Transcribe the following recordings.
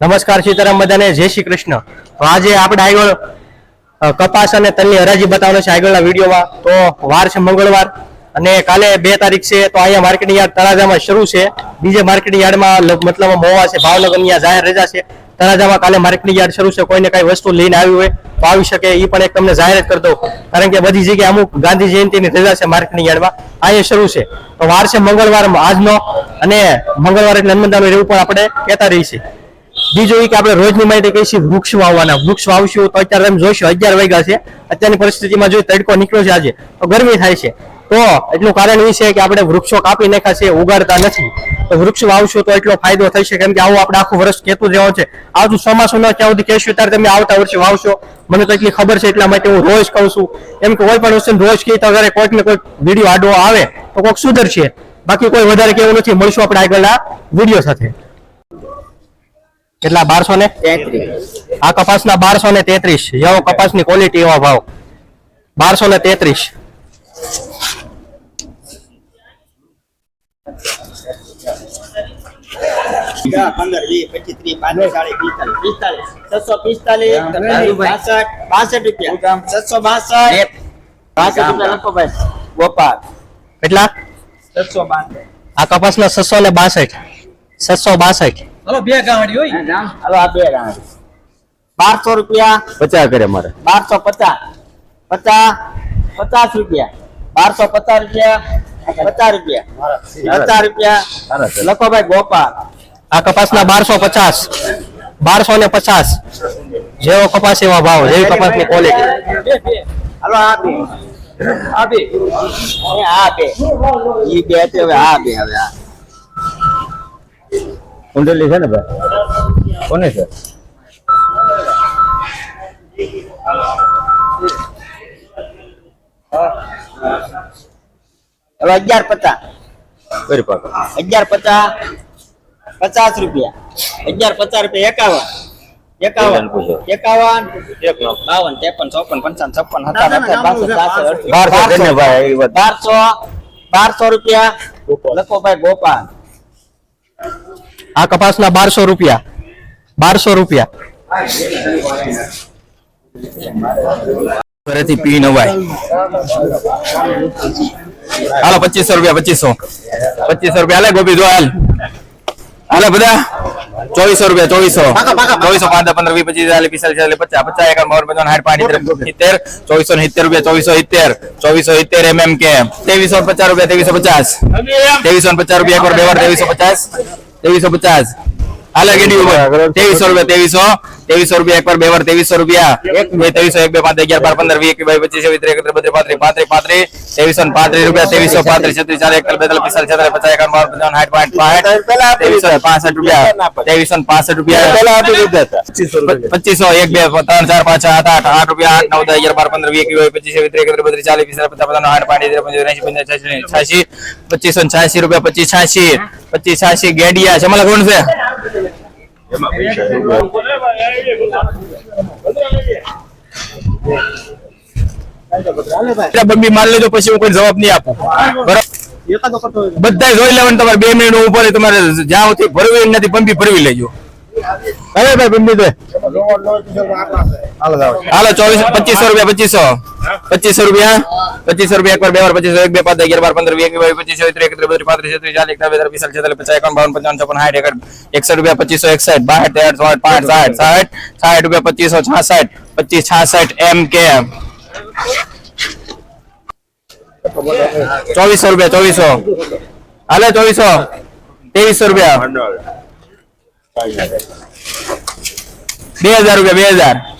નમસ્કાર સીતારામ બધાને, જય શ્રી કૃષ્ણ. તો આજે આપણે આગળ કપાસ અને તલની હરાજી બતાવવાનો છે આગળના વિડીયોમાં. તો વાર છે મંગળવાર અને કાલે બે તારીખ છે, તો અહીંયા માર્કેટિંગ યાર્ડ તળાજામાં શરૂ છે. બીજે માર્કેટિંગ યાર્ડમાં મતલબ મોવા છે ભાવનગર અહીંયા જાહેર રજા છે. તળાજામાં કાલે માર્કેટિંગ યાર્ડ શરૂ છે, કોઈને કઈ વસ્તુ લઈને આવી હોય તો આવી શકે એ પણ એક તમને જાહેર કરી દઉં. કારણ કે બધી જગ્યાએ અમુક ગાંધી જયંતિની રજા છે માર્કેટિંગ યાર્ડમાં. અહીંયા શરૂ છે. તો વાર છે મંગળવાર આજનો અને મંગળવાર એટલે હનુમાનદાનું રહેવું પણ આપણે કહેતા છીએ બીજું એ કે આપણે રોજની માટે કહીશું વૃક્ષ વાવવાના. વૃક્ષ વાવશું તો અત્યારે તમે જોઈશું અગિયાર વાગ્યા છે. અત્યારની પરિસ્થિતિમાં જો તડકો નીકળ્યો છે આજે, તો ગરમી થાય છે. તો એટલું કારણ એ છે કે આપણે વૃક્ષો કાપી નાખ્યા છે, ઉગાડતા નથી. તો વૃક્ષ વાવશું તો એટલો ફાયદો થશે, કેમ કે આવું આપણે આખું વર્ષ કહેતું જવાનું છે. આવતું ચોમાસું ન ક્યાં સુધી કહેશું ત્યારે તમે આવતા વર્ષે વાવશો. મને તો એટલી ખબર છે, એટલા માટે હું રોજ કહું છું. એમ કે કોઈ પણ વસ્તુ રોજ કહીએ તો અગર કોઈક ને કોઈક વીડિયો આડો આવે, તો કોઈક સુધરશે. બાકી કોઈ વધારે કેવું નથી, મળશું આપણે આગળના વીડિયો સાથે. કેટલા? બારસો ને? આ કપાસના બારસો ને તેત્રીસ. જેવો કપાસની ક્વોલિટી એવા ભાવ. બારસો ને તેત્રીસ. આ કપાસના છસો ને બાસઠ. છસો બાસઠ. હલો બે ગામડી હોય. હલો આ બે ગાંઠ. બારસો રૂપિયા. પચાસ કરે મારે. બારસો પચાસ. પચાસ પચાસ રૂપિયા. બારસો પચાસ રૂપિયા પચાસ રૂપિયા. પચાસ રૂપિયા. લખો ભાઈ ગોપાલ. આ કપાસના બારસો પચાસ. બારસો ને પચાસ. જેવો કપાસ એવા ભાવ. જેવી કપાસની ક્વોલિટી હાલો આ બે. આ બે. આ બે. ઈ બે હવે આ બે હવે આ. કુંડલી છે ને ભાઈ? કોને છે? હવે અગિયાર પચાસ. કરી પાકો અગિયાર પચાસ પચાસ રૂપિયા. અગિયાર પચાસ રૂપિયા એકાવન. એકાવન. એકાવન. બાવન ત્રેપન ચોપન પંચાવન છપ્પન બારસો બારસો રૂપિયા. લખો ભાઈ ગોપાલ. આ કપાસના બારસો રૂપિયા. બારસો રૂપિયા. ઘરેથી પી નવાય. હાલો, પચીસો રૂપિયા, પચીસો. પચીસો રૂપિયા. હાલે ગોપી, જો હાલ. હાલે બધા? ચોવીસો રૂપિયા, ચોવીસો. ચોવીસો પાંચ પંદર, વીસ, પચીસ, ચાલીસ, પિસ્તાલીસ, ચાલીસ, પચાસ. પચાસ એકાવન બાવન પંચાવન સાઠ પાંચ સિત્તેર. ચોવીસો ને સિત્તેર રૂપિયા, ચોવીસો સિત્તેર. ચોવીસો સિત્તેર એમ એમ કે. ત્રેવીસો ને પચાસ રૂપિયા, ત્રેવીસો પચાસ. ત્રેવીસો ને પચાસ રૂપિયા એક વાર બે વાર ત્રેવીસો પચાસ. ત્રેવીસો પચાસ. હાલે ગેડી ઉપર ત્રેવીસો રૂપિયા ત્રેવીસો. ત્રેવીસો રૂપિયા એક વાર બે વાર ત્રેવીસો રૂપિયા. એક બે ત્રેવીસો એક બે પાંચ અગિયાર બાર પંદર વીસ એકવીસ પચીસ છવ્વીસ ત્રીસ એકત્રીસ બત્રીસ પાંત્રીસ પાંત્રીસ પાંત્રીસ ત્રેવીસો ને પાંત્રીસ રૂપિયા ત્રેવીસો પાંત્રીસ છત્રીસ ચાર એકતાલીસ બેતાલીસ પિસ્તાલીસ છત્રીસ પચાસ એકાવન બાવન પંચાવન સાઠ પાંચ પાંઠ ત્રેવીસો ને પાસઠ રૂપિયા ત્રેવીસો ને પાસઠ રૂપિયા. પચીસો એક બે ત્રણ ચાર પાંચ આઠ સાત આઠ આઠ રૂપિયા આઠ નવ દસ અગિયાર બાર પંદર વીસ એકવીસ પચીસ છવ્વીસ ત્રીસ એકત્રીસ બત્રીસ ચાલીસ પિસ્તાલીસ પચાસ પચાસ આઠ પાંચ પંચાવન એસી પંચાવન છ્યાસી પચીસો ને છ્યાસી રૂપિયા પચીસ છ્યાસી પચીસ છ્યાસી ગેડિયા છે. કોણ છે? બંબી મારી લેજો પછી હું કોઈ જવાબ નહીં આપું. બરાબર? બધા જોઈ લેવાનું તમારે બે મિનિટ ઉપર તમારે જ્યાં સુધી ભરવી નથી બંબી ભરવી લેજો. હવે ભાઈ બંબી ભાઈ હાલો ચોવીસ પચીસો રૂપિયા પચીસો. પચીસો રૂપિયા? પચીસો રૂપિયા એક વાર બે વાર પચીસો, એક, બે, પાંચ, અગિયાર, બાર, પંદર, વીસ બાવીસ પચીસો ત્રીસ, એકત્રીસ, બત્રીસ, પાંત્રીસ, છત્રીસ, ચાલીસ, એકતાલીસ, બેતાલીસ, પિસ્તાલીસ, છેતાલીસ, પચાસ, એકાવન, બાવન, પંચાવન, છપ્પન સાઠ એકસઠ એકસઠ રૂપિયા, પચીસો, એકસઠ બાસઠ તેર ચોસઠ પાંચ, સાઠ સાઠ સાઠ રૂપિયા, પચીસો, છાસઠ, પચીસ, છાસઠ, એમ કે. ચોવીસો રૂપિયા, ચોવીસો. હાલે, ચોવીસો. ત્રેવીસો રૂપિયા. બે હજાર રૂપિયા, બે હજાર.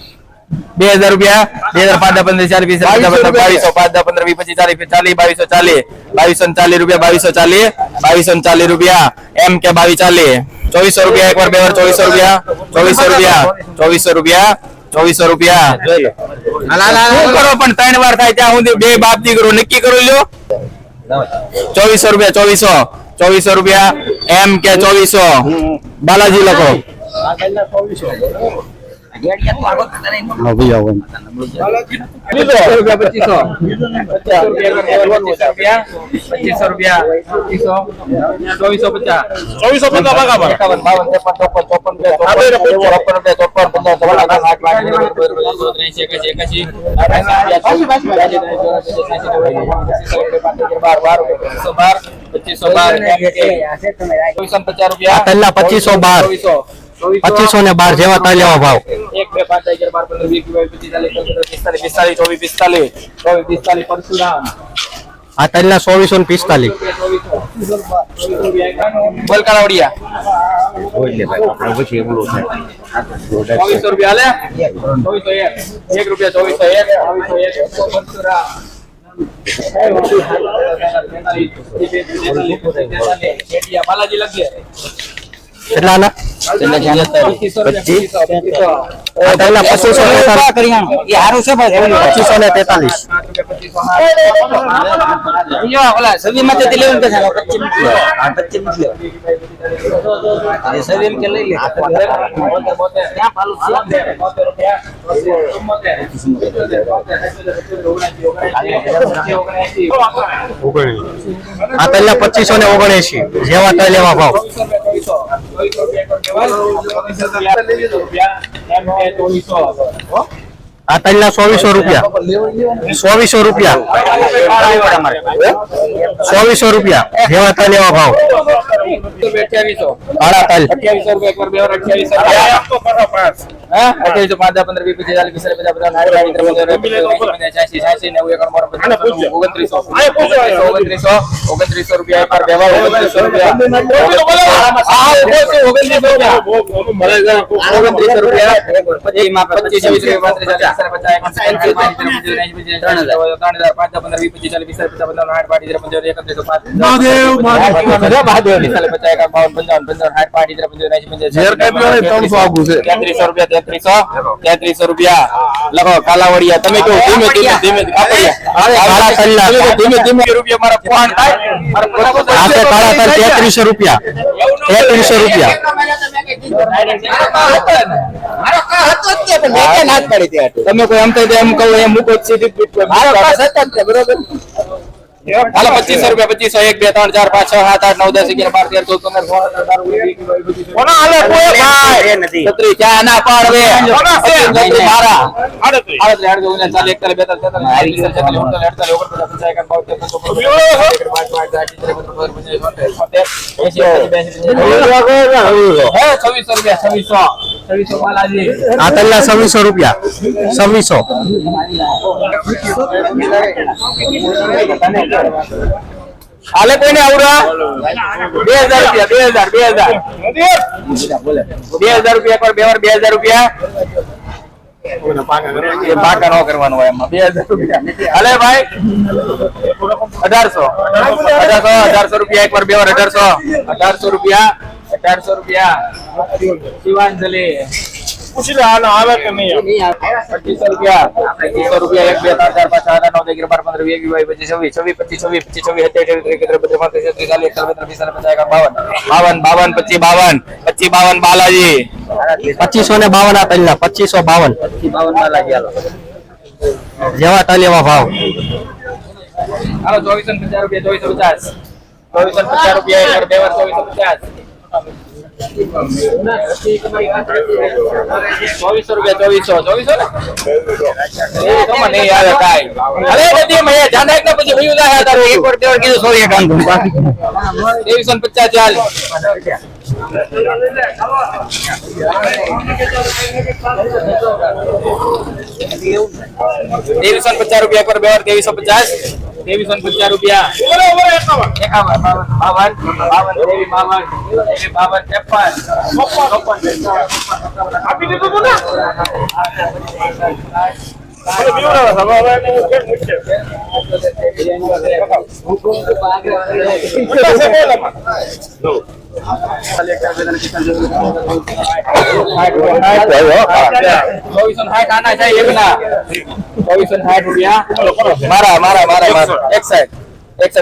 બે હજાર રૂપિયા બે હજાર પાંચ પંદર વીસ પચાસ બાવીસો પાંચ દસ પંદર વીસ પચીસ ચાલીસ ચાલીસ બાવીસો ચાલીસ બાવીસો ચાલીસ રૂપિયા બાવીસો ચાલીસ બાવીસો ચાલીસ રૂપિયા એમ કે બાવીસ ચાલીસ. ચોવીસો રૂપિયા એક વાર બે વાર ચોવીસો રૂપિયા ચોવીસો રૂપિયા ચોવીસો રૂપિયા ચોવીસો રૂપિયા. શું કરો પણ ત્રણ વાર થાય ત્યાં સુધી બે બાપ દીકરો નક્કી કરી લ્યો. ચોવીસો રૂપિયા ચોવીસો ચોવીસો રૂપિયા એમ કે ચોવીસો. બાલાજી લખો. ચોવીસો પચાસ બાર પચીસો બાર પચીસો બાર ચોવીસો પચાસ રૂપિયા આ તલના 2512. ચોવીસો પચીસો ને બાર જેવા તળિયામાં ભાવ બે પાંચ અગિયાર બાર પંદર વીસ બાવીસ પચીસ ચાલીસ પિસ્તાલીસ પિસ્તાલીસ ચોવીસ પિસ્તાલીસ ચોવીસ પિસ્તાલીસ પરશુરામ આ તલના ચોવીસો ને પિસ્તાલીસ બોલ કાળાવડિયા ચોવીસો રૂપિયા હાલે ચોવીસો એક એક રૂપિયા ચોવીસો એક ચોવીસો એક પરશુરામ બાલાજી લખીએ કેટલાના પચીસો રૂપિયા પચીસો ને તેતાલીસ આ પહેલા પચીસો ને ઓગણએસી જેવા તળિયામાં ભાવ. આ તલના ચોવીસો રૂપિયા. ચોવીસો રૂપિયા. ચોવીસો રૂપિયા. જેવા તળિયામાં ભાવ. કાળા તલ. અઠ્યાવીસો રૂપિયા હા અઠ્યાવીસો પાંચ પંદર વીસ પચીસ ચાલીસ પિસ્તાલીસ પચાસ પચાસ પંદર ઓગણત્રીસો ઓગણત્રીસો ઓગણત્રીસો રૂપિયા ઓગણત્રીસો રૂપિયા ઓગણત્રીસો રૂપિયા પચીસ ત્રણ હજાર પાંચ પંદર વીસ પચીસ ચાલીસ પિસ્તાલીસ પચાસ પંચાવન સાઠ પાંચ એકત્રીસો પંચાવન પંચાવન સાઠ પાંચ ઇતેર, પંચોતેર એંશી પંચ્યાસી તેત્રીસો રૂપિયા તેત્રીસો તેત્રીસો રૂપિયા લખો કાલાવડિયા તમે કહો ધીમે ધીમે ધીમે કાળા તલના. ધીમે ધીમે રૂપિયા મારા ફોન થાય મારા ફોન આ તો કાળા તલ તેત્રીસો રૂપિયા તેત્રીસો રૂપિયા તમે કોઈ એમ થાય એમ કહું એમ મૂકો સીધી બરોબર હાલો પચીસો રૂપિયા પચીસો એક બે ત્રણ ચાર પાંચ છ સાત આઠ નવ દસ અગિયાર બાર તેર ચૌદ પંદર સોળ અઢાર ઓગણીસ વીસ એકવીસ બાવીસ પચીસ ચા ના પાડવે છત્રીસ મારા આડત્રીસ આડત્રીસ ઓગણચાલીસ ચાલીસ એકતાલીસ બેતાલીસ તેતાલીસ ચાલીસ છેતાલીસ ઓગણચાલીસ અડતાલીસ ઓગણપચાસ પચાસ એકાવન બાવન ત્રેપન ચોપન પાંચ પાંચ સાઠ સિત્તેર પંદર પંચાવન છોતેર એંશી એંશી બ્યાસી છવ્વીસો રૂપિયા છવ્વીસો બાલાજી છવ્વીસો રૂપિયા. છવ્વીસો. હાલે કોઈને આવડા? બે હજાર રૂપિયા, બે હજાર બે હજાર. બે હજાર રૂપિયા પર બે વાર બે હજાર રૂપિયા. નો કરવાનું એમાં. બે હજાર હાલે ભાઈ? અઢારસો. અઢારસો અઢારસો રૂપિયા એક વાર અઢારસો રૂપિયા. અઢારસો રૂપિયા શિવાંજલિ. પચીસો રૂપિયા. પચીસો રૂપિયા એક બે ત્રણ ચાર પાંચ સાત આઠ નવ દસ બાર પંદર વીસ બાવીસ પચીસ છવ્વીસ છવ્વીસ પચીસ છવ્વીસ પચીસ છવ્વીસ સત્યાવીસ ત્રીસ એકત્રીસ બત્રીસ પાંત્રીસ છત્રીસ ચાલીસ એકતાલીસ પિસ્તાલીસ પચાસ એકાવન બાવન. બાવન બાવન પચીસ બાવન. પચીસ બાવન બાલાજી. પચીસો ને બાવન આ તલના પચીસો બાવન. પચીસ બાવન બાલાજી હાલો. જેવા તળિયામાં ભાવ. હાલો ચોવીસો ને પચાસ રૂપિયા ચોવીસો પચાસ. ચોવીસો ને પચાસ રૂપિયા એક બે વાર ચોવીસો પચાસ. ચોવીસો રૂપિયા ચોવીસો ચોવીસો ને એ તો મને નહીં આવે કાંઈ. અરે બધી મેં ધ્યાન રાખ ને પછી વયું જાય તારું. એક વાર બે વાર કીધું સો એકાવન. ત્રેવીસો ને પચાસ ચાલ ત્રેવીસો ને પચાસ રૂપિયા પર બે વાર ત્રેવીસો પચાસ ત્રેવીસો ને પચાસ રૂપિયા એકાવન બાવન બાવન બાવન ત્રેવીસ બાવન બાવન ત્રેપન ચોપન આપી દીધું તું ને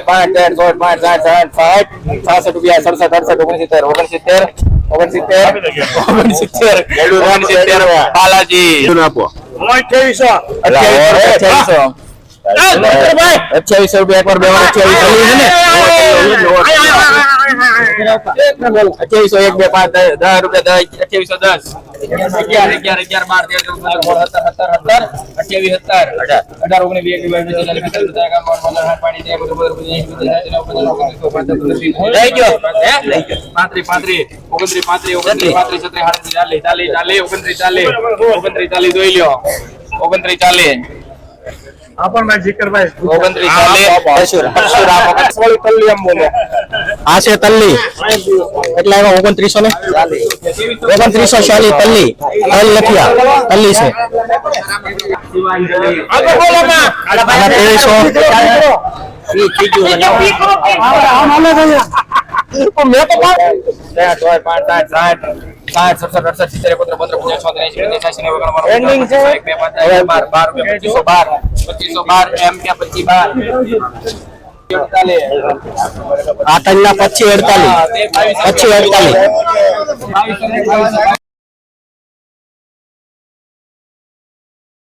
પાંચ ત્રણ સોળ પાંચ સાઠ સાઠ સાઠ છાસઠ રૂપિયા સડસઠ અડસઠ ઓગણસિત્તેર ઓગણસિત્તેર ઓગણસિત્તેર ઓગણસિત્તેર ઓગણસિત્તેર બાલાજી અઠ્યાવીસો અઠ્યાવીસો અઠ્યાવીસો રૂપિયા એકવાર બે વાર અઠ્યાવીસો અઠ્યાવીસો એક બે પાંચ દસ રૂપિયા દસ અઠ્યાવીસો દસ અગિયાર અગિયાર અગિયાર બાર તેર સત્તર સત્તર અઠ્યાવીસ સત્તર અઢાર ઓગણીસ ઓગણત્રીસ, પાંત્રીસ, ઓગણત્રીસ પાંત્રીસ ઓગણત્રીસ પાંત્રીસ છત્રીસ ચાલીસ ચાલીસ ચાલીસ ઓગણત્રીસ ચાલીસ ઓગણત્રીસ ચાલીસ જોઈ લ્યો ઓગણત્રીસ ચાલીસ ઓગણત્રીસ આ છે તલ્લી. કેટલા આવ્યા ઓગણત્રીસો ને? ઓગણત્રીસો ચાલી તલ્લી. તલ લખિયા. તલ્લી છે. ત્રેવીસો. પાંચ, સાઠ, સાઠ, સડસઠ, અડસઠ, સિત્તેર, એકોતેર, છોતેર, એક, બે, પાંચ, બાર, બાર પચીસો બાર, પચીસો બાર, એમ કે પચી બાર. અડતાલીસ. આ તલના પચી અડતાલીસ પચી અડતાલીસ.